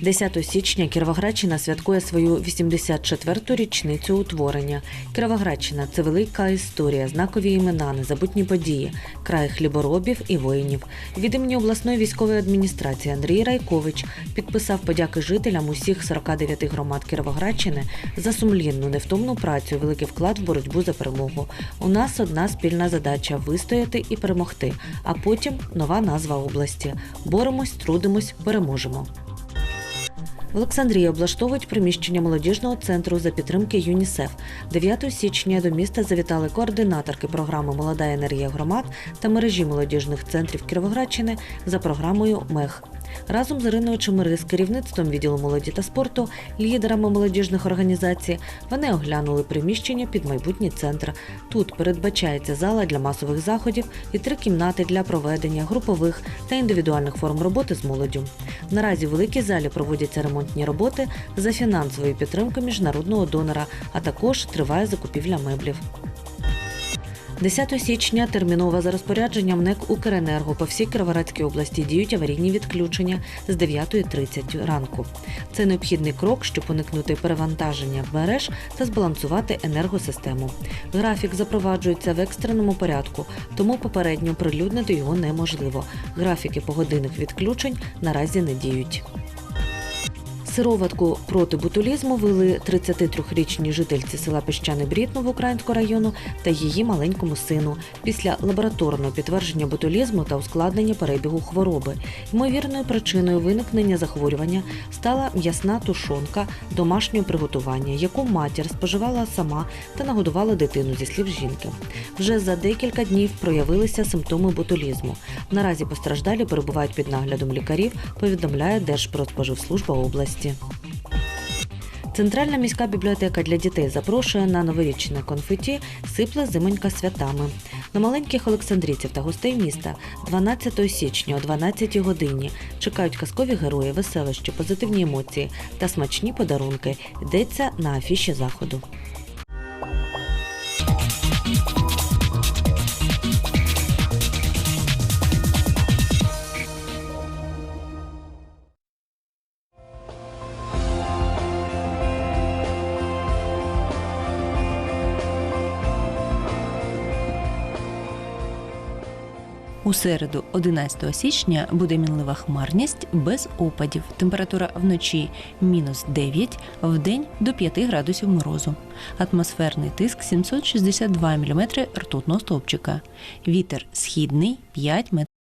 10 січня Кіровоградщина святкує свою 84-ту річницю утворення. Кіровоградщина це велика історія, знакові імена, незабутні події, край хліборобів і воїнів. Від імені обласної військової адміністрації Андрій Райкович підписав подяки жителям усіх 49 громад Кіровоградщини за сумлінну, невтомну працю, великий вклад в боротьбу за перемогу. У нас одна спільна задача вистояти і перемогти, а потім нова назва області. Боремось, трудимось, переможемо. Олександрії облаштовують приміщення молодіжного центру за підтримки ЮНІСЕФ. 9 січня до міста завітали координаторки програми Молода енергія громад та мережі молодіжних центрів Кіровоградщини за програмою МЕХ. Разом з Іриною Чемирис, керівництвом відділу молоді та спорту, лідерами молодіжних організацій, вони оглянули приміщення під майбутній центр. Тут передбачається зала для масових заходів і три кімнати для проведення групових та індивідуальних форм роботи з молоддю. Наразі в великій залі проводяться ремонтні роботи за фінансової підтримки міжнародного донора, а також триває закупівля меблів. 10 січня терміново за розпорядженням НЕК «Укренерго» по всій Кіровоградській області діють аварійні відключення з 9.30 ранку. Це необхідний крок, щоб уникнути перевантаження мереж та збалансувати енергосистему. Графік запроваджується в екстреному порядку, тому попередньо прилюднити його неможливо. Графіки погодинних відключень наразі не діють. Сироватку проти ботулізму вели 33-річній жительці села Піщане Брід Новоукраїнського району та її маленькому сину після лабораторного підтвердження ботулізму та ускладнення перебігу хвороби. Ймовірною причиною виникнення захворювання стала м'ясна тушонка домашнього приготування, яку матір споживала сама та нагодувала дитину зі слів жінки. Вже за декілька днів проявилися симптоми ботулізму. Наразі постраждалі перебувають під наглядом лікарів, повідомляє Держпродспоживслужба області. Центральна міська бібліотека для дітей запрошує на новорічне конфеті сипле зимонька святами. На маленьких олександрійців та гостей міста 12 січня о 12 годині чекають казкові герої, веселощі, позитивні емоції та смачні подарунки. Йдеться на афіші заходу. У середу, 11 січня, буде мінлива хмарність без опадів. Температура вночі мінус 9, вдень до 5 градусів морозу. Атмосферний тиск 762 мм ртутного стовпчика. Вітер східний 5 метрів.